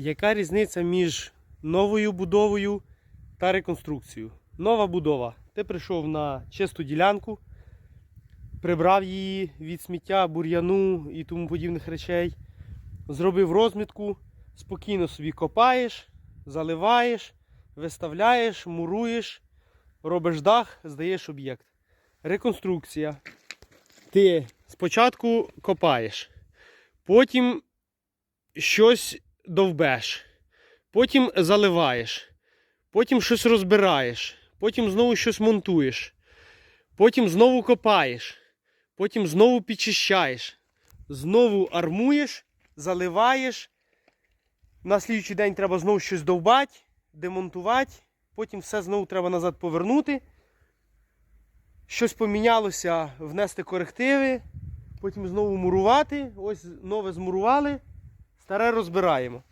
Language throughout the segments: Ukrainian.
Яка різниця між новою будовою та реконструкцією? Нова будова. Ти прийшов на чисту ділянку, прибрав її від сміття, бур'яну і тому подібних речей, зробив розмітку, спокійно собі копаєш, заливаєш, виставляєш, муруєш, робиш дах, здаєш об'єкт. Реконструкція. Ти спочатку копаєш, потім щось довбеш, потім заливаєш, потім щось розбираєш, потім знову щось монтуєш, потім знову копаєш, потім знову підчищаєш, знову армуєш, заливаєш. На слідчий день треба знову щось довбати, демонтувати, потім все знову треба назад повернути. Щось помінялося, внести корективи, потім знову мурувати. Ось нове змурували, старе розбираємо.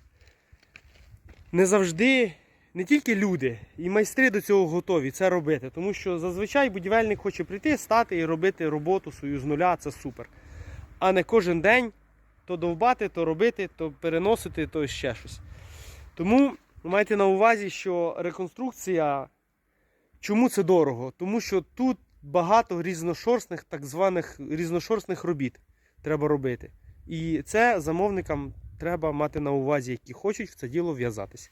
Не завжди, не тільки люди, і майстри до цього готові це робити. Тому що зазвичай будівельник хоче прийти, стати і робити роботу свою з нуля, це супер. А не кожен день то довбати, то робити, то переносити, то ще щось. Тому майте на увазі, що реконструкція, чому це дорого? Тому що тут багато різношорстних, так званих різношорстних робіт треба робити. І це замовникам треба мати на увазі, які хочуть в це діло в'язатися.